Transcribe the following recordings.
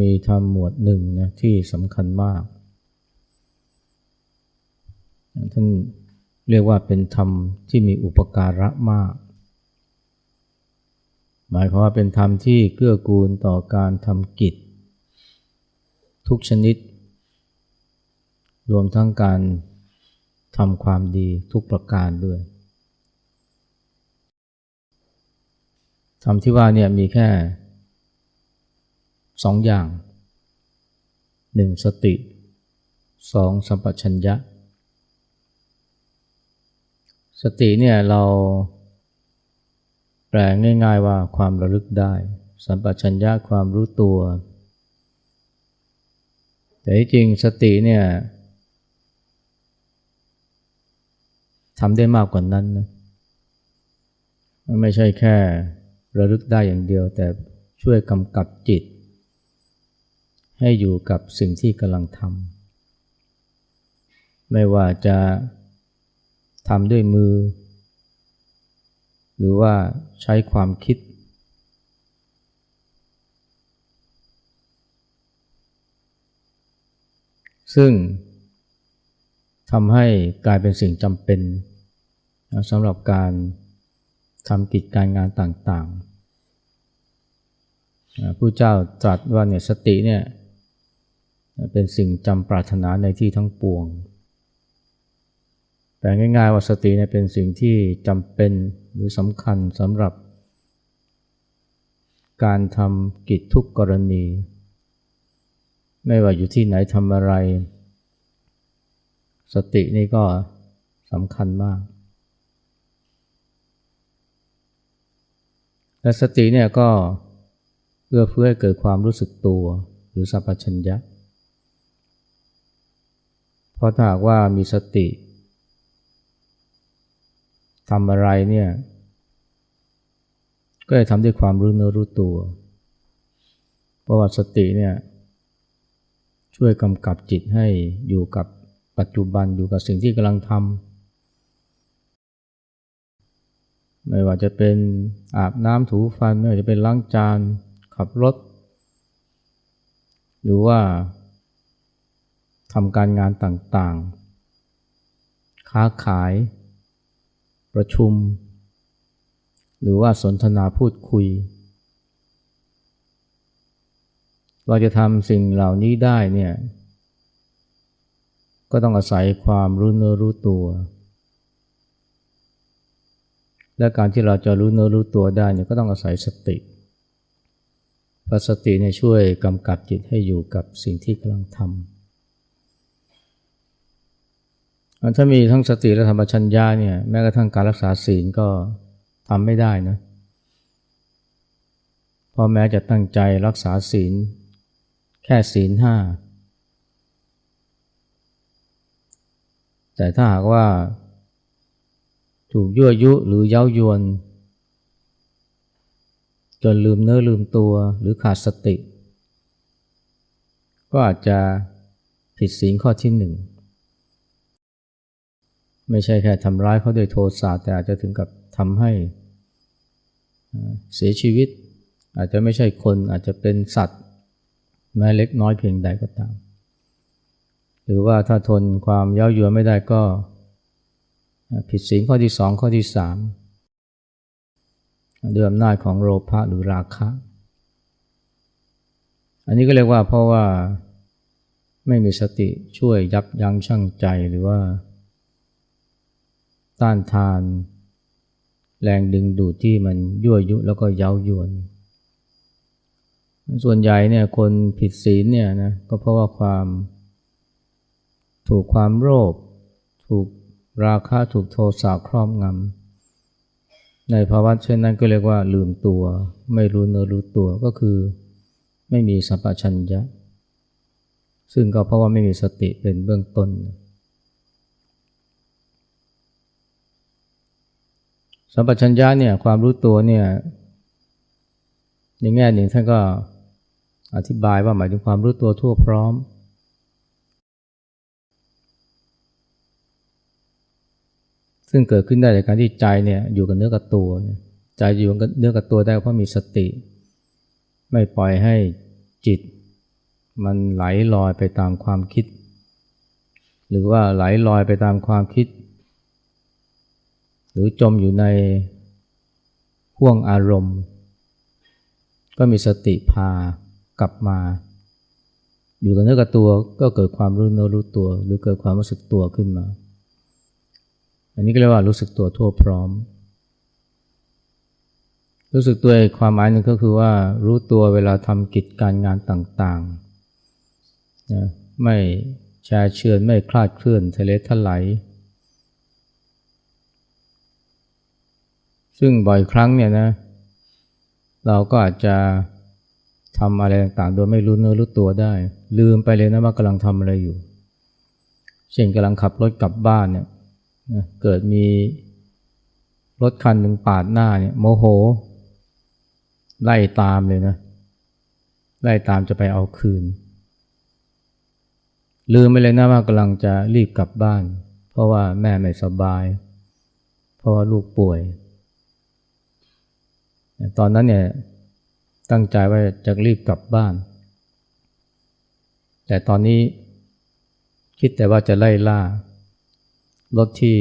มีธรรมหมวดหนึ่งนะที่สำคัญมาก ท่านเรียกว่าเป็นธรรมที่มีอุปการะมาก หมายความว่าเป็นธรรมที่เกื้อกูลต่อการทำกิจ ทุกชนิด รวมทั้งการทำความดีทุกประการด้วยธรรมที่ว่าเนี่ยมีแค่ สองอย่างหนึ่งสติสองสัมปชัญญะ สติเนี่ยเราแปลง่ายๆว่าความระลึกได้ สัมปชัญญะความรู้ตัว แต่จริงสติเนี่ยทำได้มากกว่านั้นนะไม่ใช่แค่ระลึกได้อย่างเดียวแต่ช่วยกำกับจิต ให้อยู่กับสิ่งที่กำลังทำไม่ว่าจะทำด้วยมือ หรือว่าใช้ความคิด ซึ่งทำให้กลายเป็นสิ่งจำเป็นสำหรับการทำกิจการงานต่างๆ ผู้เจ้าตรัสว่าเนี่ยสติเนี่ย เป็นสิ่งจำปรารถนาในที่ทั้งปวง แต่ง่ายๆว่าสติเนี่ยเป็นสิ่งที่จำเป็นหรือสำคัญสำหรับ การทำกิจทุกกรณี ไม่ว่าอยู่ที่ไหนทำอะไร สตินี่ก็สำคัญมากและสติเนี่ยก็เอื้อเฟื้อให้เกิดความรู้สึกตัวหรือสัพพัญญะ เพราะถ้าหากว่ามีสติทำอะไรเนี่ย ก็จะทำด้วยความรู้เนื้อรู้ตัว เพราะว่าสติเนี่ย ช่วยกำกับจิตให้อยู่กับปัจจุบันอยู่กับสิ่งที่กำลังทำไม่ว่าจะเป็นอาบน้ำถูฟัน ไม่ว่าจะเป็นล้างจาน ขับรถ หรือว่า ทำการงานต่างๆ ค้าขาย ประชุม หรือว่าสนทนาพูดคุย เราจะทำสิ่งเหล่านี้ได้เนี่ย ก็ต้องอาศัยความรู้เนื้อรู้ตัว และการที่เราจะรู้เนื้อรู้ตัวได้เนี่ยก็ต้องอาศัยสติพระสติเนี่ยช่วยกำกับจิตให้อยู่กับสิ่งที่กำลังทำ ถ้ามีทั้งสติและธรรมชัญญาเนี่ยแม้กระทั่งการรักษาศีลก็ทำไม่ได้นะเพราะแม้จะตั้งใจรักษาศีล แค่ศีลห้าแต่ถ้าหากว่า ถูกยั่วยุหรือเย้ายวน จนลืมเนื้อลืมตัวหรือขาดสติ ก็อาจจะผิดศีลข้อที่หนึ่ง ไม่ใช่แค่ทำร้ายเขาโดยโทสะแต่อาจจะถึงกับทำให้เสียชีวิต อาจจะไม่ใช่คนอาจจะเป็นสัตว์แม้เล็กน้อยเพียงใดก็ตาม หรือว่าถ้าทนความเย้ายวนไม่ได้ก็ ผิดศีลข้อที่สองข้อที่สามด้วยอำนาจของโลภะหรือราคะ อันนี้ก็เรียกว่าเพราะว่าไม่มีสติช่วยยับยั้งชั่งใจหรือว่า ต้านทาน แรงดึงดูดที่มันยั่วยุแล้วก็เย้ายวน ส่วนใหญ่เนี่ยคนผิดศีลเนี่ยนะก็เพราะว่าความถูกความโลภถูกราคะถูกโทสะครอบงำในภาวะเช่นนั้นก็เรียกว่าลืมตัว ไม่รู้เนื้อรู้ตัวก็คือไม่มีสัมปชัญญะ ซึ่งก็เพราะว่าไม่มีสติเป็นเบื้องต้น สัมปชัญญะเนี่ยความรู้ตัวเนี่ยในแง่หนึ่งท่านก็อธิบายว่าหมายถึงความรู้ตัวทั่วพร้อม ซึ่งเกิดขึ้นได้จากการที่ใจเนี่ยอยู่กับเนื้อกับตัว ใจอยู่กับเนื้อกับตัวได้เพราะมีสติ ไม่ปล่อยให้จิต มันไหลลอยไปตามความคิด หรือว่าไหลลอยไปตามความคิด รือจมอยู่ในห่วงอารมณ์ ก็มีสติพากลับมา อยู่กับเนื้อกับตัวก็เกิดความรู้เนื้อรู้ตัว หรือเกิดความรู้สึกตัวขึ้นมา อันนี้ก็เรียกว่ารู้สึกตัวทั่วพร้อม รู้สึกตัวอีกความหมายหนึ่งก็คือว่ารู้ตัวเวลาทำกิจการงานต่างๆนะไม่ชร์เชือนไม่คลาดเคลื่อนทะเลทลาย ซึ่งบ่อยครั้งเนี่ยนะ เราก็อาจจะทำอะไรต่างๆ โดยไม่รู้เนื้อรู้ตัวได้ ลืมไปเลยนะว่ากำลังทำอะไรอยู่ เช่นกำลังขับรถกลับบ้านเนี่ยนะเกิดมีรถคันหนึ่งปาดหน้าเนี่ยโมโห ไล่ตามเลยนะ ไล่ตามจะไปเอาคืน ลืมไปเลยนะว่ากำลังจะรีบกลับบ้าน เพราะว่าแม่ไม่สบาย เพราะว่าลูกป่วย ตอนนั้นเนี่ยตั้งใจว่าจะรีบกลับบ้าน แต่ตอนนี้คิดแต่ว่าจะไล่ล่ารถที่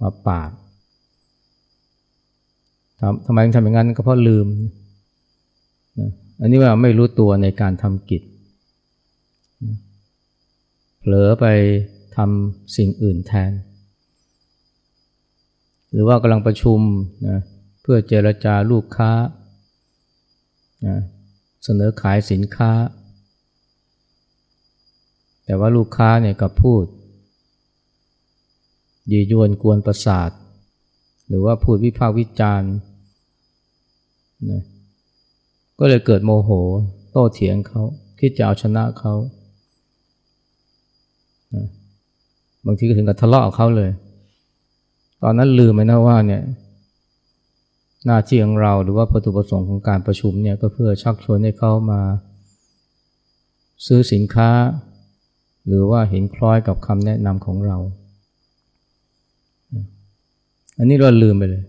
มาปาดทำทำไมถึงทำอย่างนั้นก็เพราะลืมนะอันนี้ว่าไม่รู้ตัวในการทำกิจนะเผลอไปทำสิ่งอื่นแทน หรือว่ากำลังประชุมนะเเพื่อเจรจาลูกค้านะเสนอขายสินค้า แต่ว่าลูกค้าเนี่ยกับพูด ยียวนกวนประสาท หรือว่าพูดวิพากษ์วิจารณ์นะก็เลยเกิดโมโห โต้เถียงเขาคิดจะเอาชนะเขานะบางทีก็ถึงกับทะเลาะกับเขาเลย ตอนนั้นลืมไปนะว่าเนี่ย หน้าที่ของเราหรือว่าวัตถุประสงค์ของการประชุมเนี่ยก็เพื่อชักชวนให้เขามา ซื้อสินค้า หรือว่าเห็นคล้อยกับคำแนะนำของเรา อันนี้เราลืมไปเลย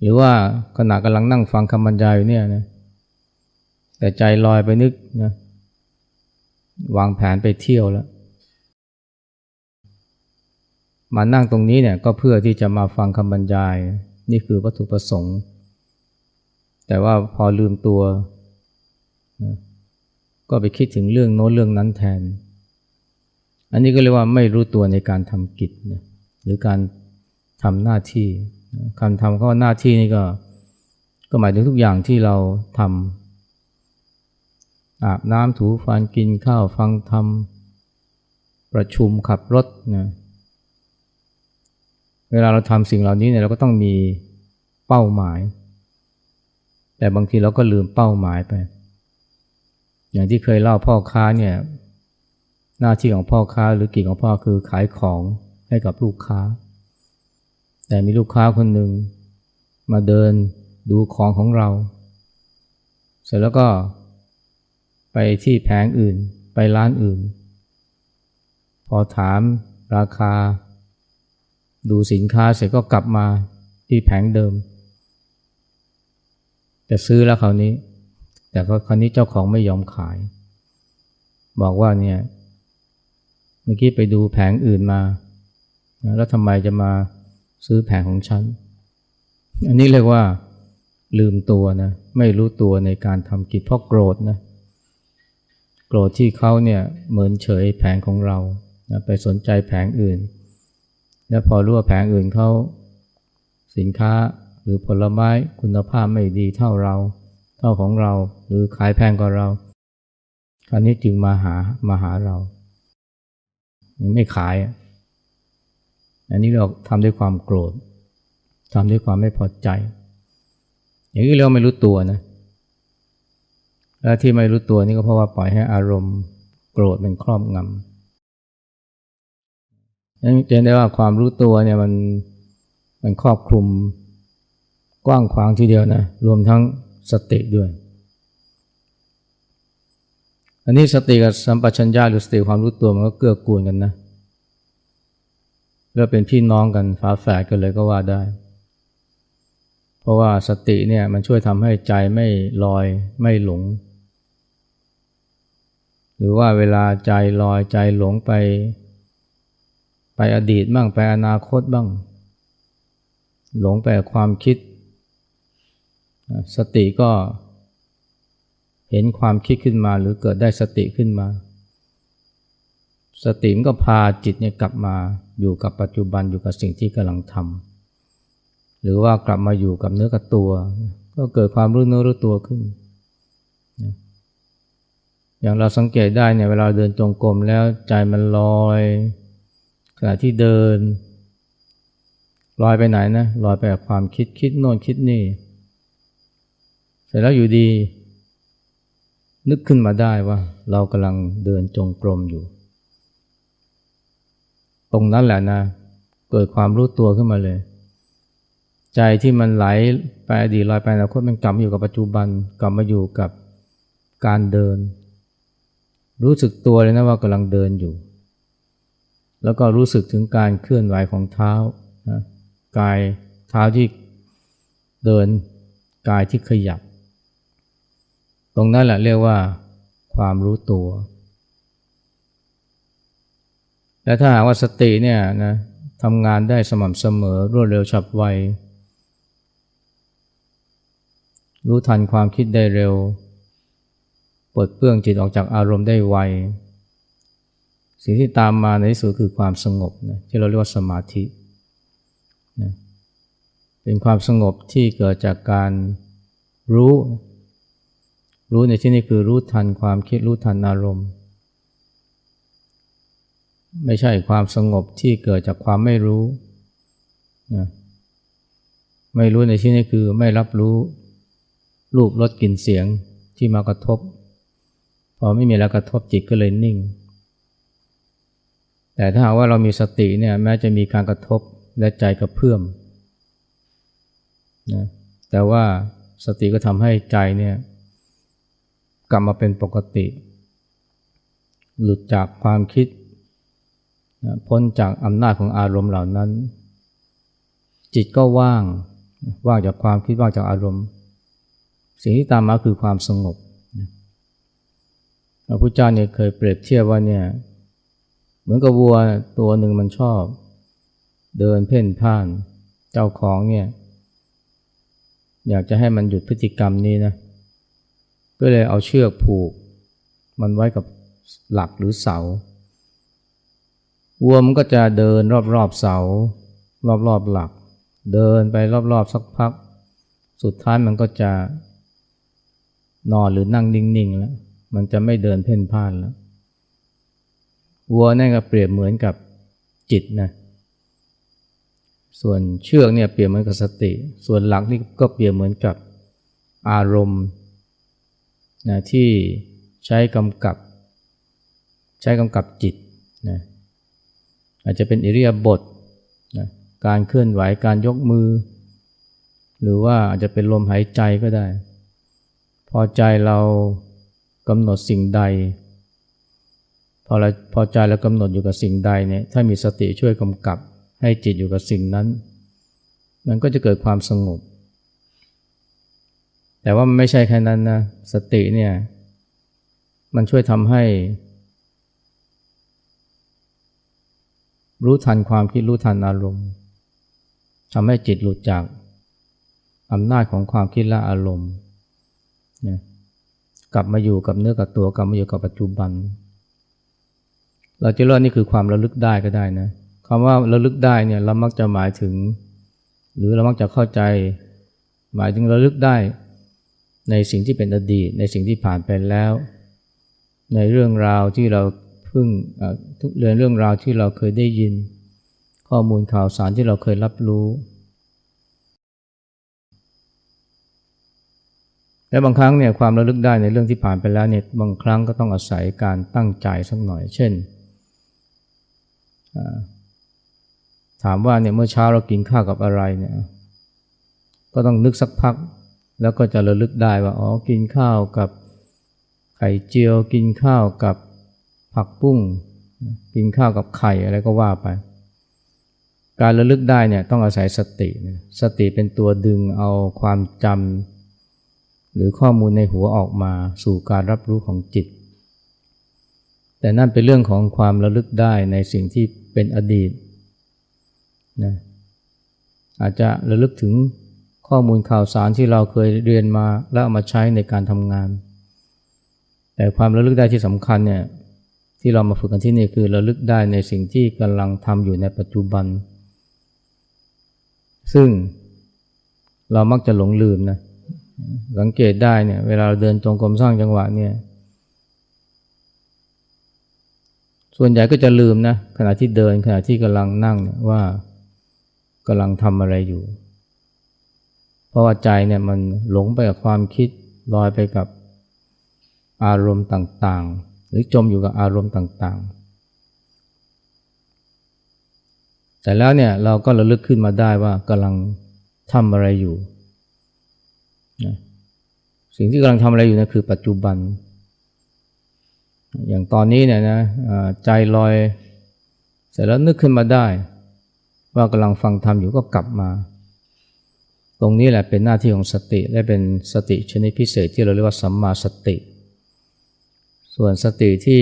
หรือว่าขณะกำลังนั่งฟังคำบรรยายอยู่เนี่ยนะแต่ใจลอยไปนึกนะวางแผนไปเที่ยวแล้วมานั่งตรงนี้เนี่ยก็เพื่อที่จะมาฟังคำบรรยาย นี่คือวัตถุประสงค์ แต่ว่าพอลืมตัวนะก็ไปคิดถึงเรื่องโน้นเรื่องนั้นแทน อันนี้ก็เรียกว่าไม่รู้ตัวในการทำกิจนะหรือการทำหน้าที่คำทำข้อหน้าที่นี่ก็ ก็หมายถึงทุกอย่างที่เราทำอาบน้ำถูฟันกินข้าวฟังธรรมประชุมขับรถนะ เวลาเราทำสิ่งเหล่านี้เนี่ยเราก็ต้องมีเป้าหมาย แต่บางทีเราก็ลืมเป้าหมายไป อย่างที่เคยเล่าพ่อค้าเนี่ยหน้าที่ของพ่อค้าหรือกิจของพ่อคือขายของให้กับลูกค้า แต่มีลูกค้าคนหนึ่งมาเดินดูของของเรา เสร็จแล้วก็ไปที่แผงอื่นไปร้านอื่น พอถามราคา ดูสินค้าเสร็จก็กลับมาที่แผงเดิม จะซื้อแล้วคราวนี้ แต่ก็คราวนี้เจ้าของไม่ยอมขาย บอกว่าเนี่ยเมื่อกี้ไปดูแผงอื่นมา แล้วทำไมจะมาซื้อแผงของฉัน อันนี้เรียกว่าลืมตัวนะ ไม่รู้ตัวในการทำกิจเพราะโกรธนะ โกรธที่เขาเนี่ยเหมือนเฉยแผงของเรานะไปสนใจแผงอื่น แล้วพอรู้ว่าแผงอื่นเขาสินค้าหรือผลไม้คุณภาพไม่ดีเท่าเรา เท่าของเรา หรือขายแพงกว่าเรา คราวนี้จึงมาหามาหาเราไม่ขายอันนี้เราทำด้วยความโกรธทำด้วยความไม่พอใจ อย่างนี้เราไม่รู้ตัวนะและที่ไม่รู้ตัวนี่ก็เพราะว่าปล่อยให้อารมณ์ โกรธเป็นครอบงำ นั้นจะได้ว่าความรู้ตัวเนี่ยมันมันครอบคลุมกว้างขวางทีเดียวนะ รวมทั้งสติด้วย อันนี้สติกับสัมปชัญญะหรือสติความรู้ตัวมันก็เกื้อกูลกันนะแล้วเป็นพี่น้องกันฝาแฝดกันเลยก็ว่าได้ เพราะว่าสติเนี่ยมันช่วยทำให้ใจไม่ลอยไม่หลง หรือว่าเวลาใจลอยใจหลงไป ไปอดีตบ้างไปอนาคตบ้าง หลงไปความคิด สติก็เห็นความคิดขึ้นมาหรือเกิดได้สติขึ้นมา สติมันก็พาจิตเนี่ยกลับมาอยู่กับปัจจุบันอยู่กับสิ่งที่กำลังทำหรือว่ากลับมาอยู่กับเนื้อกับตัว ก็เกิดความรู้เนื้อรู้ตัวขึ้น อย่างเราสังเกตได้เนี่ยเวลาเดินจงกรมแล้วใจมันลอย ณะที่เดินลอยไปไหนนะลอยไปกับความคิดคิดโน่นคิดนี่ เสร็จแล้วอยู่ดี นึกขึ้นมาได้ว่า เรากำลังเดินจงกรมอยู่ ตรงนั้นแหละนะ เกิดความรู้ตัวขึ้นมาเลย ใจที่มันไหลไปอดีตลอยไปอนาคตมันกลับมาอยู่กับปัจจุบันกลับมาอยู่กับการเดิน รู้สึกตัวเลยนะว่ากำลังเดินอยู่ แล้วก็รู้สึกถึงการเคลื่อนไหวของเท้านะกายเท้าที่เดินกายที่ขยับ ตรงนั้นแหละเรียกว่าความรู้ตัว และถ้าหากว่าสติเนี่ยนะทำงานได้สม่ำเสมอรวดเร็วฉับไว รู้ทันความคิดได้เร็วปลดเปลื้องจิตออกจากอารมณ์ได้ไว สิ่งที่ตามมาในที่สุดคือความสงบนะที่เราเรียกว่าสมาธินะเป็นความสงบที่เกิดจากการรู้ รู้ในที่นี้คือรู้ทันความคิดรู้ทันอารมณ์ ไม่ใช่ความสงบที่เกิดจากความไม่รู้นะไม่รู้ในที่นี้คือไม่รับรู้รูปรสกลิ่นเสียงที่มากระทบ พอไม่มีแล้วกระทบจิตก็เลยนิ่ง แต่ถ้าหากว่าเรามีสติเนี่ยแม้จะมีการกระทบและใจกระเพื่อมนะแต่ว่าสติก็ทำให้ใจเนี่ยกลับมาเป็นปกติ หลุดจากความคิดพ้นจากอำนาจของอารมณ์เหล่านั้น จิตก็ว่าง ว่างจากความคิดว่างจากอารมณ์ สิ่งที่ตามมาคือความสงบพระพุทธเจ้าเนี่ยเคยเปรียบเทียบว่าเนี่ย เหมือนกับวัวตัวหนึ่งมันชอบ เดินเพ่นพ่าน เจ้าของเนี่ย อยากจะให้มันหยุดพฤติกรรมนี้นะ ก็เลยเอาเชือกผูก มันไว้กับหลักหรือเสา วัวมันก็จะเดินรอบๆเสา รอบๆหลัก เดินไปรอบๆสักพัก สุดท้ายมันก็จะนอนหรือนั่งนิ่งๆแล้ว มันจะไม่เดินเพ่นพ่านแล้ว วัวนั่นก็เปรียบเหมือนกับจิตนะส่วนเชือกเนี่ยเปรียบเหมือนกับสติ ส่วนหลักนี่ก็เปรียบเหมือนกับอารมณ์นะที่ใช้กำกับ ใช้กำกับจิตนะอาจจะเป็นอิริยาบถนะการเคลื่อนไหวการยกมือ หรือว่าอาจจะเป็นลมหายใจก็ได้ พอใจเรากำหนดสิ่งใด อเราพอใจเรากำหนดอยู่กับสิ่งใดเนี่ยถ้ามีสติช่วยกำกับ ให้จิตอยู่กับสิ่งนั้น มันก็จะเกิดความสงบ แต่ว่ามันไม่ใช่แค่นั้นนะสติเนี่ยมันช่วยทำให้ รู้ทันความคิดรู้ทันอารมณ์ทำให้จิตหลุดจากอำนาจของความคิดและอารมณ์นะกลับมาอยู่กับเนื้อกับตัวกลับมาอยู่กับปัจจุบัน เราจะเรียกนี่คือความระลึกได้ก็ได้นะคำว่าระลึกได้เนี่ยเรามักจะหมายถึง หรือเรามักจะเข้าใจ หมายถึงระลึกได้ ในสิ่งที่เป็นอดีต ในสิ่งที่ผ่านไปแล้ว ในเรื่องราวที่เราเพิ่งทุกเรื่องเรื่องราวที่เราเคยได้ยิน ข้อมูลข่าวสารที่เราเคยรับรู้และบางครั้งเนี่ยความระลึกได้ในเรื่องที่ผ่านไปแล้วเนี่ยบางครั้งก็ต้องอาศัยการตั้งใจสักหน่อย เช่น ถามว่าเนี่ยเมื่อเช้าเรากินข้าวกับอะไรเนี่ย ก็ต้องนึกสักพัก แล้วก็จะระลึกได้ว่าอ๋อกินข้าวกับไข่เจียว กินข้าวกับผักปุ้ง กินข้าวกับไข่อะไรก็ว่าไป การระลึกได้เนี่ยต้องอาศัยสติ สติเป็นตัวดึงเอาความจำหรือข้อมูลในหัวออกมาสู่การรับรู้ของจิต แต่นั่นเป็นเรื่องของความระลึกได้ในสิ่งที่ เป็นอดีตนะอาจจะระลึกถึงข้อมูลข่าวสารที่เราเคยเรียนมาแล้วเอามาใช้ในการทำงาน แต่ความระลึกได้ที่สำคัญเนี่ยที่เรามาฝึกกันที่นี่คือระลึกได้ในสิ่งที่กำลังทำอยู่ในปัจจุบัน ซึ่งเรามักจะหลงลืมนะสังเกตได้เนี่ยเวลาเราเดินจงกรมสร้างจังหวะเนี่ย ส่วนใหญ่ก็จะลืมนะขณะที่เดินขณะที่กำลังนั่งเนี่ยว่ากำลังทำอะไรอยู่ เพราะว่าใจเนี่ยมันหลงไปกับความคิดลอยไปกับอารมณ์ต่างๆ หรือจมอยู่กับอารมณ์ต่างๆ แต่แล้วเนี่ยเราก็ระลึกขึ้นมาได้ว่ากำลังทำอะไรอยู่นะสิ่งที่กำลังทำอะไรอยู่นะคือปัจจุบัน อย่างตอนนี้เนี่ยนะใจลอย เสร็จแล้วนึกขึ้นมาได้ ว่ากำลังฟังธรรมอยู่ก็กลับมา ตรงนี้แหละเป็นหน้าที่ของสติ และเป็นสติชนิดพิเศษที่เราเรียกว่าสัมมาสติ ส่วนสติที่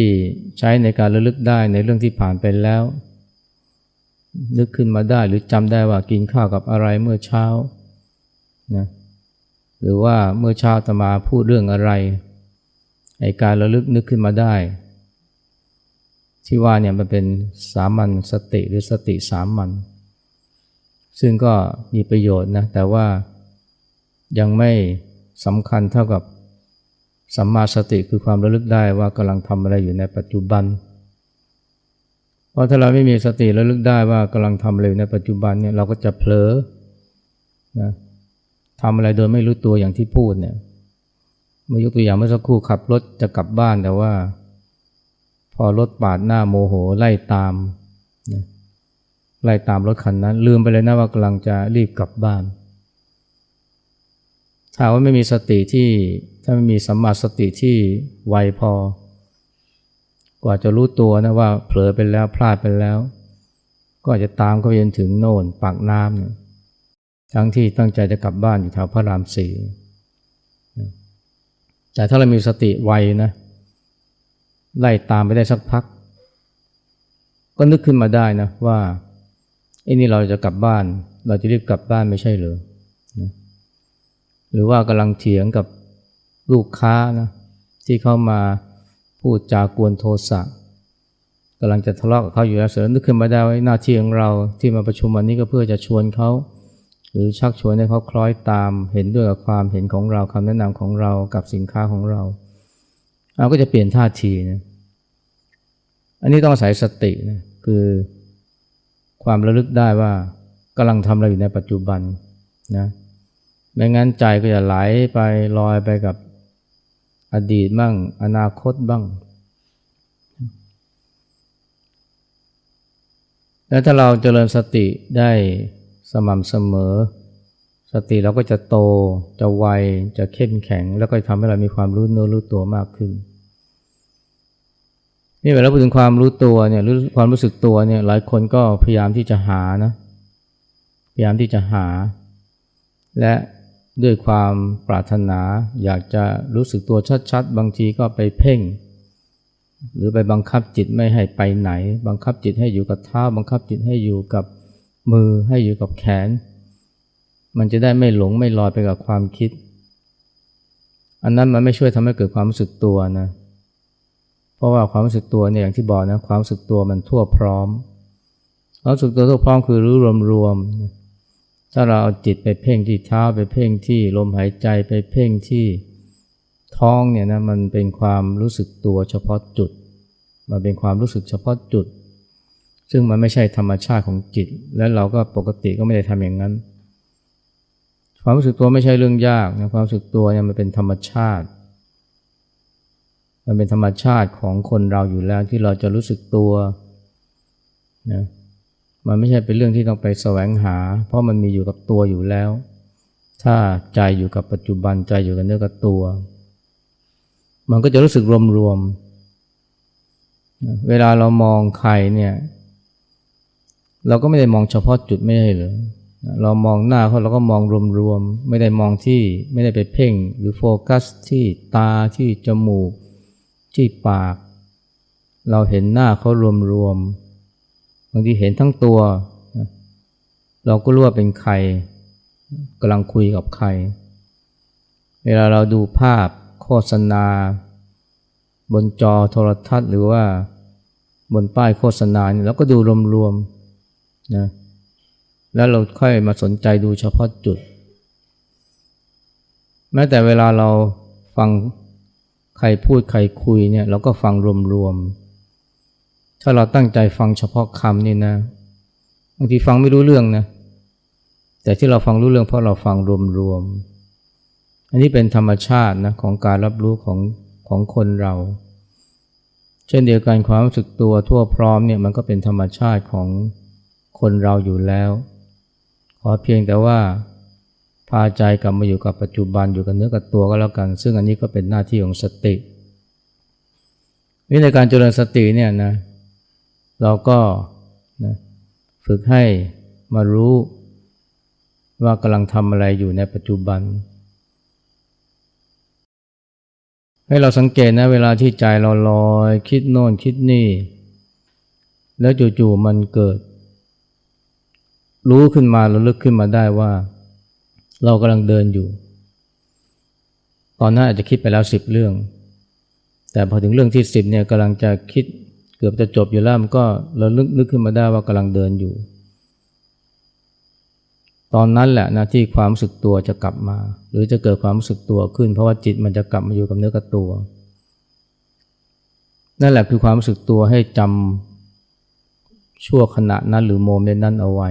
ใช้ในการระลึกได้ในเรื่องที่ผ่านไปแล้ว นึกขึ้นมาได้หรือจำได้ว่ากินข้าวกับอะไรเมื่อเช้านะหรือว่าเมื่อเช้าตมาพูดเรื่องอะไร ไอการระลึกนึกขึ้นมาได้ ที่ว่าเนี่ยมันเป็นสามัญสติหรือสติสามัญซึ่งก็มีประโยชน์นะ แต่ว่ายังไม่สำคัญเท่ากับสัมมาสติคือความระลึกได้ว่ากำลังทำอะไรอยู่ในปัจจุบัน เพราะถ้าเราไม่มีสติระลึกได้ว่ากำลังทำอะไรอยู่ในปัจจุบันเนี่ยเราก็จะเผลอนะทำอะไรโดยไม่รู้ตัวอย่างที่พูดเนี่ย มื่อยกตัวอย่างเมื่อสักครู่ขับรถจะกลับบ้านแต่ว่า พอรถปาดหน้าโมโหไล่ตามนะไล่ตามรถคันนั้น ลืมไปเลยนะว่ากำลังจะรีบกลับบ้านถ้าว่าไม่มีสติที่ถ้าไม่มีสัมมาสติที่ไวพอ กว่าจะรู้ตัวนะว่าเผลอไปแล้วพลาดไปแล้ว ก็อาจจะตามเขาไปจนถึงโน่นปากน้ำเนี่ยทั้งที่ตั้งใจจะกลับบ้านอยู่แถวพระรามสี่ แต่ถ้าเรามีสติไวนะไล่ตามไปได้สักพัก ก็นึกขึ้นมาได้นะว่าไอ้นี่เราจะกลับบ้าน เราจะรีบกลับบ้านไม่ใช่เหรอนะหรือว่ากำลังเถียงกับลูกค้านะที่เข้ามาพูดจากวนโทสะกำลังจะทะเลาะกับเขาอยู่แล้วเสริมนึกขึ้นมาได้ว่าหน้าที่ของเราที่มาประชุมวันนี้ก็เพื่อจะชวนเขา หรือชักชวนให้เขาคล้อยตาม เห็นด้วยกับความเห็นของเราคำแนะนำของเรากับสินค้าของเราเราก็จะเปลี่ยนท่าทีนะอันนี้ต้องอาศัยสตินะคือความระลึกได้ว่ากำลังทำอะไรอยู่ในปัจจุบันนะไม่งั้นใจก็จะไหลไปลอยไปกับอดีตบ้างอนาคตบ้าง แล้วถ้าเราเจริญสติได้ สม่ำเสมอ สติเราก็จะโต จะไว จะเข้มแข็ง แล้วก็ทำให้เรามีความรู้เนื้อรู้ตัวมากขึ้น นี่เวลาพูดถึงความรู้ตัวเนี่ยหรือความรู้สึกตัวเนี่ยหลายคนก็พยายามที่จะหานะพยายามที่จะหา และด้วยความปรารถนาอยากจะรู้สึกตัวชัดๆ บางทีก็ไปเพ่ง หรือไปบังคับจิตไม่ให้ไปไหน บังคับจิตให้อยู่กับเท้าบังคับจิตให้อยู่กับ มือให้อยู่กับแขน มันจะได้ไม่หลงไม่ลอยไปกับความคิด อันนั้นมันไม่ช่วยทำให้เกิดความรู้สึกตัวนะ เพราะว่าความรู้สึกตัวเนี่ยอย่างที่บอกนะความรู้สึกตัวมันทั่วพร้อมความรู้สึกตัวทั่วพร้อมคือรู้รวมๆถ้าเราเอาจิตไปเพ่งที่เท้าไปเพ่งที่ลมหายใจไปเพ่งที่ท้องเนี่ยนะมันเป็นความรู้สึกตัวเฉพาะจุด มันเป็นความรู้สึกเฉพาะจุด ซึ่งมันไม่ใช่ธรรมชาติของจิต และเราก็ปกติก็ไม่ได้ทำอย่างนั้น ความรู้สึกตัวไม่ใช่เรื่องยากนะความรู้สึกตัวเนี่ยมันเป็นธรรมชาติ มันเป็นธรรมชาติของคนเราอยู่แล้วที่เราจะรู้สึกตัวนะมันไม่ใช่เป็นเรื่องที่ต้องไปแสวงหา เพราะมันมีอยู่กับตัวอยู่แล้ว ถ้าใจอยู่กับปัจจุบันใจอยู่กับเนื้อกับตัว มันก็จะรู้สึกรวมๆเวลาเรามองใครเนี่ย เราก็ไม่ได้มองเฉพาะจุดไม่ใช่หรือเรามองหน้าเขาเราก็มองรวมๆ ไม่ได้มองที่ไม่ได้ไปเพ่ง หรือโฟกัสที่ตาที่จมูก ที่ปาก เราเห็นหน้าเขารวมๆบางทีเห็นทั้งตัว เราก็รู้ว่าเป็นใครกำลังคุยกับใคร เวลาเราดูภาพโฆษณา บนจอโทรทัศน์หรือว่าบนป้ายโฆษณาเนี่ยเราก็ดูรวมๆ นะแล้วเราค่อยมาสนใจดูเฉพาะจุด แม้แต่เวลาเราฟังใครพูดใครคุยเนี่ยเราก็ฟังรวมๆ ถ้าเราตั้งใจฟังเฉพาะคำนี่นะบางทีฟังไม่รู้เรื่องนะแต่ที่เราฟังรู้เรื่องเพราะเราฟังรวมๆ อันนี้เป็นธรรมชาตินะของการรับรู้ของของคนเรา เช่นเดียวกันความรู้สึกตัวทั่วพร้อมเนี่ยมันก็เป็นธรรมชาติของ คนเราอยู่แล้ว ขอเพียงแต่ว่าพาใจกลับมาอยู่กับปัจจุบันอยู่กับเนื้อกับตัวก็แล้วกัน ซึ่งอันนี้ก็เป็นหน้าที่ของสติวิในการเจริญสติเนี่ยนะเราก็นะฝึกให้มารู้ว่ากำลังทำอะไรอยู่ในปัจจุบัน ให้เราสังเกตนะเวลาที่ใจเราลอย คิดโน่นคิดนี่ แล้วจู่ๆมันเกิด รู้ขึ้นมาแล้วลึกขึ้นมาได้ว่า เรากำลังเดินอยู่ ตอนนั้นอาจจะคิดไปแล้วสิบเรื่อง แต่พอถึงเรื่องที่สิบเนี่ยกำลังจะคิดเกือบจะจบอยู่แล้วมันก็เราลึกนึกขึ้นมาได้ว่ากำลังเดินอยู่ ตอนนั้นแหละนะที่ความรู้สึกตัวจะกลับมา หรือจะเกิดความรู้สึกตัวขึ้น เพราะว่าจิตมันจะกลับมาอยู่กับเนื้อกับตัว นั่นแหละคือความรู้สึกตัวให้จำชั่วขณะนั้นหรือโมเมนต์นั้นเอาไว้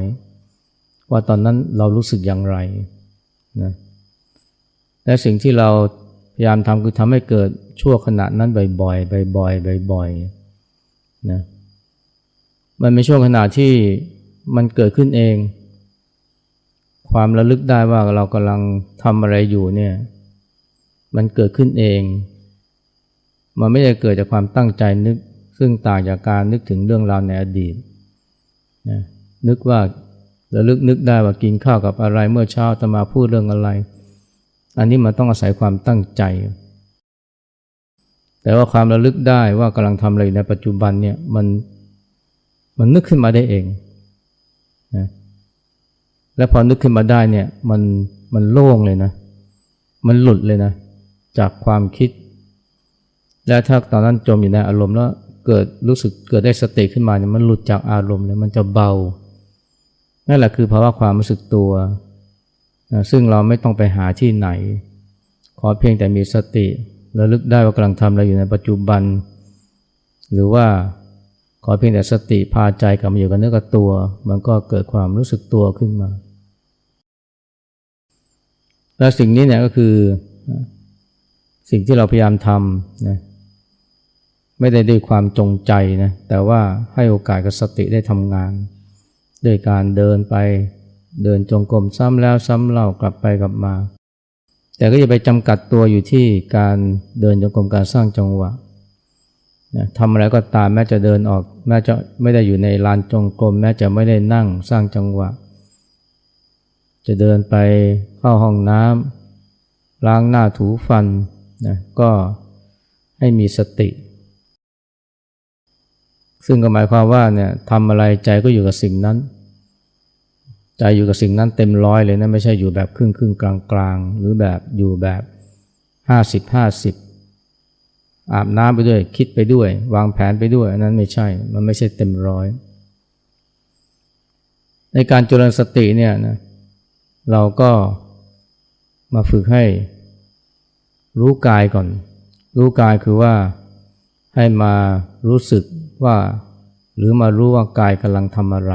ว่าตอนนั้นเรารู้สึกอย่างไรนะและสิ่งที่เราพยายามทำคือทำให้เกิดชั่วขณะนั้นบ่อยๆบ่อยๆบ่อยๆนะมันเป็นช่วงขณะที่มันเกิดขึ้นเอง ความระลึกได้ว่าเรากำลังทำอะไรอยู่เนี่ยมันเกิดขึ้นเอง มันไม่ได้เกิดจากความตั้งใจนึก ซึ่งต่างจากการนึกถึงเรื่องราวในอดีตนะนึกว่า ระลึกนึกได้ว่ากินข้าวกับอะไรเมื่อเช้าจะมาพูดเรื่องอะไร อันนี้มันต้องอาศัยความตั้งใจ แต่ว่าความระลึกได้ว่ากำลังทำอะไรในปัจจุบันเนี่ยมันมันนึกขึ้นมาได้เองนะและพอนึกขึ้นมาได้เนี่ยมันมันโล่งเลยนะ มันหลุดเลยนะ จากความคิด และถ้าตอนนั้นจมอยู่ในอารมณ์แล้วเกิดรู้สึกเกิดได้สติขึ้นมาเนี่ยมันหลุดจากอารมณ์เลยมันจะเบา นั่นแหละคือภาวะความรู้สึกตัวนะซึ่งเราไม่ต้องไปหาที่ไหน ขอเพียงแต่มีสติระลึกได้ว่ากำลังทำอะไรอยู่ในปัจจุบัน หรือว่าขอเพียงแต่สติพาใจกลับมาอยู่กับเนื้อกับตัว มันก็เกิดความรู้สึกตัวขึ้นมา และสิ่งนี้เนี่ยก็คือสิ่งที่เราพยายามทำนะไม่ได้ด้วยความจงใจนะแต่ว่าให้โอกาสกับสติได้ทำงาน ด้วยการเดินไป เดินจงกรมซ้ำแล้วซ้ำเล่ากลับไปกลับมา แต่ก็อย่าไปจำกัดตัวอยู่ที่การเดินจงกรมการสร้างจังหวะนะทำอะไรก็ตามแม้จะเดินออกแม้จะไม่ได้อยู่ในลานจงกรมแม้จะไม่ได้นั่งสร้างจังหวะ จะเดินไปเข้าห้องน้ำล้างหน้าถูฟันนะก็ให้มีสติ ซึ่งก็หมายความว่าเนี่ยทำอะไรใจก็อยู่กับสิ่งนั้น ใจอยู่กับสิ่งนั้นเต็มร้อยเลยนะไม่ใช่อยู่แบบครึ่งครึ่งกลางกลางหรือแบบอยู่แบบห้าสิบห้าสิบอาบน้ำไปด้วยคิดไปด้วย วางแผนไปด้วยอันนั้นไม่ใช่มันไม่ใช่เต็มร้อย ในการจุลสติเนี่ยนะเราก็มาฝึกให้รู้กายก่อน รู้กายคือว่าให้มารู้สึก ว่า หรือมารู้ว่ากายกำลังทำอะไร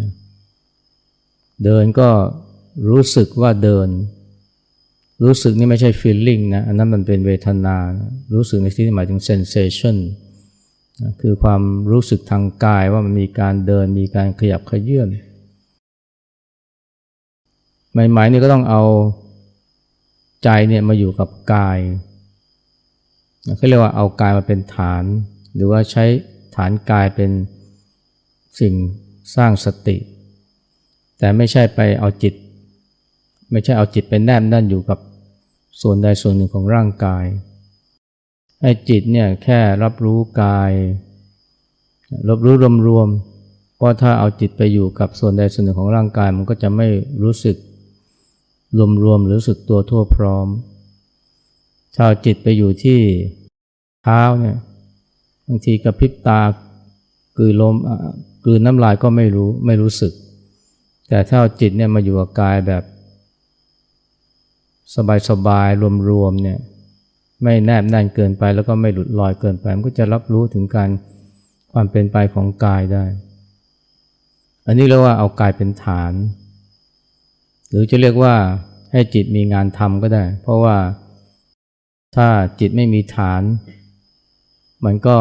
นะเดินก็รู้สึกว่าเดิน รู้สึกนี่ไม่ใช่ feeling นะ อันนั้นมันเป็นเวทนานะรู้สึกในที่นี้หมายถึง sensation นะคือความรู้สึกทางกายว่ามันมีการเดิน มีการขยับขยื่นใหม่ๆนี่ก็ต้องเอาใจเนี่ยมาอยู่กับกายเขาเรียกว่าเอากายมาเป็นฐาน หรือว่าใช้ฐานกายเป็นสิ่งสร้างสติ แต่ไม่ใช่ไปเอาจิต ไม่ใช่เอาจิตไปแนบนั่นอยู่กับส่วนใดส่วนหนึ่งของร่างกาย ให้จิตเนี่ยแค่รับรู้กาย รับรู้รวมๆเพราะถ้าเอาจิตไปอยู่กับส่วนใดส่วนหนึ่งของร่างกาย มันก็จะไม่รู้สึกรวมๆหรือรู้สึกตัวทั่วพร้อมถ้าเอาจิตไปอยู่ที่เท้าเนี่ย บางทีกระพริบตากลืนลมกลืนน้ำลายก็ไม่รู้ไม่รู้สึก แต่ถ้าจิตเนี่ยมาอยู่กับกายแบบ สบายๆรวมๆเนี่ยไม่แนบแน่นเกินไปแล้วก็ไม่หลุดลอยเกินไป มันก็จะรับรู้ถึงการความเป็นไปของกายได้ อันนี้เรียกว่าเอากายเป็นฐาน หรือจะเรียกว่าให้จิตมีงานทำก็ได้ เพราะว่าถ้าจิตไม่มีฐาน มันก็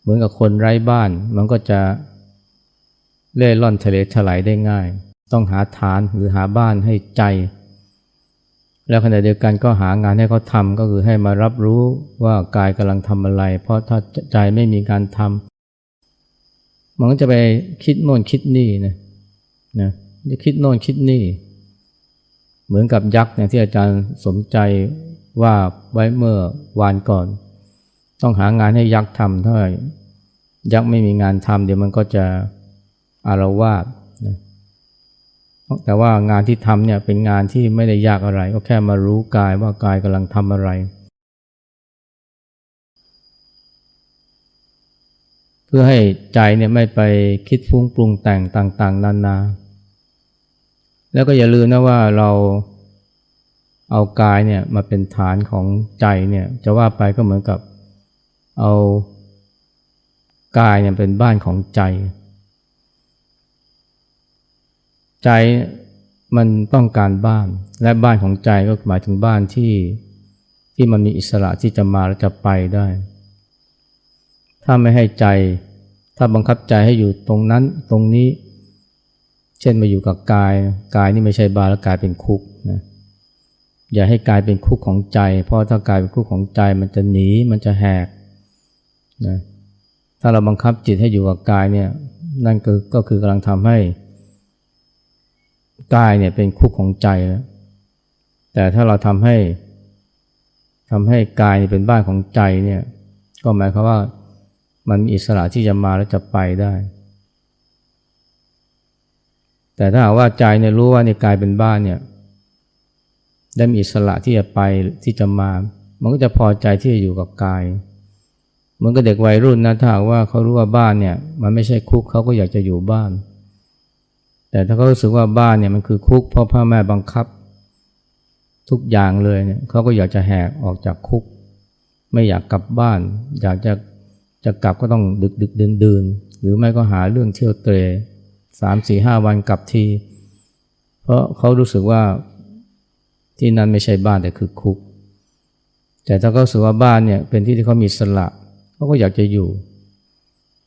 เหมือนกับคนไร้บ้าน มันก็จะเล่ร่อนทะเลถลายได้ง่าย ต้องหาฐานหรือหาบ้านให้ใจ แล้วขณะเดียวกันก็หางานให้เขาทำก็คือให้มารับรู้ว่ากายกำลังทำอะไร เพราะถ้าใจไม่มีการทำมันก็จะไปคิดโน่นคิดนี่นะนะจะคิดโน่นคิดนี่ เหมือนกับยักษ์เนี่ยที่อาจารย์สมใจว่าไว้เมื่อวานก่อน ต้องหางานให้ยักษ์ทำถ้ายักษ์ไม่มีงานทำเดี๋ยวมันก็จะอารวาสนะแต่ว่างานที่ทำเนี่ยเป็นงานที่ไม่ได้ยากอะไร ก็แค่มารู้กายว่ากายกำลังทำอะไร เพื่อให้ใจเนี่ยไม่ไปคิดฟุ้งปรุงแต่งต่างๆ นานา แล้วก็อย่าลืมนะว่าเราเอากายเนี่ยมาเป็นฐานของใจเนี่ยจะว่าไปก็เหมือนกับ เอากายเนี่ยเป็นบ้านของใจ ใจมันต้องการบ้านและบ้านของใจก็หมายถึงบ้านที่ที่มันมีอิสระที่จะมาและจะไปได้ ถ้าไม่ให้ใจ ถ้าบังคับใจให้อยู่ตรงนั้นตรงนี้ เช่นมาอยู่กับกาย กายนี่ไม่ใช่บ้านแล้วกายเป็นคุกนะอย่าให้กายเป็นคุกของใจ เพราะถ้ากายเป็นคุกของใจมันจะหนีมันจะแหก นะถ้าเราบังคับจิตให้อยู่กับกายเนี่ยนั่นก็ก็คือกำลังทำให้กายเนี่ยเป็นคุกของใจแล้ว แต่ถ้าเราทำให้ทำให้กายเป็นบ้านของใจเนี่ยก็หมายความว่ามันมีอิสระที่จะมาและจะไปได้ แต่ถ้าหากว่าใจเนี่ยรู้ว่าในกายเป็นบ้านเนี่ยได้มีอิสระที่จะไปที่จะมา มันก็จะพอใจที่จะอยู่กับกาย มือนกับเด็กวัยรุ่นนะถ้าว่าเขารู้ว่าบ้านเนี่ย มันไม่ใช่คุกเขาก็อยากจะอยู่บ้าน แต่ถ้าเขารู้สึกว่าบ้านเนี่ยมันคือคุกเพราะพ่อแม่บังคับ ทุกอย่างเลยเนี่ยเขาก็อยากจะแหกออกจากคุก ไม่อยากกลับบ้าน อยากจะจะกลับก็ต้องดึกดึกเดินเดินหรือไม่ก็หาเรื่องเที่ยวเตะสามสี่ห้าวันกลับที เพราะเขารู้สึกว่าที่นั่นไม่ใช่บ้านแต่คือคุก แต่ถ้าเขาสึกว่าบ้านเนี่ยเป็นที่ที่เขามีสละ เขาก็อยากจะอยู่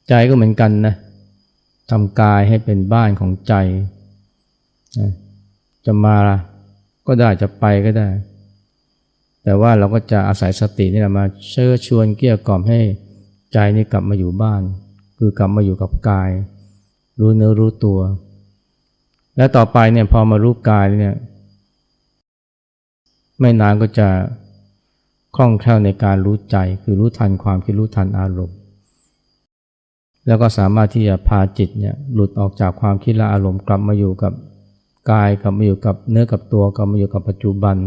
ใจก็เหมือนกันนะทำกายให้เป็นบ้านของใจ จะมาก็ได้จะไปก็ได้ แต่ว่าเราก็จะอาศัยสตินี่แหละมาเชิญชวนเกี่ยกล่อมให้ใจนี่กลับมาอยู่บ้าน คือกลับมาอยู่กับกาย รู้เนื้อรู้ตัว และต่อไปเนี่ยพอมารู้กายเนี่ย ไม่นานก็จะ คล่องแคล่วในการรู้ใจ คือรู้ทันความคิดรู้ทันอารมณ์ แล้วก็สามารถที่จะพาจิตเนี่ยหลุดออกจากความคิดและอารมณ์กลับมาอยู่กับกายกลับมาอยู่กับเนื้อกับตัวกลับมาอยู่กับปัจจุบัน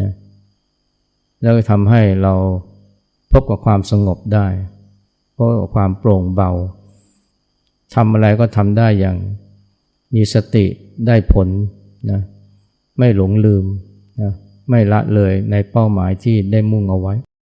นะแล้วก็ทำให้เราพบกับความสงบได้พบกับความโปร่งเบาทำอะไรก็ทำได้อย่างมีสติได้ผลนะไม่หลงลืมนะ ไม่ละเลยในเป้าหมายที่ได้มุ่งเอาไว้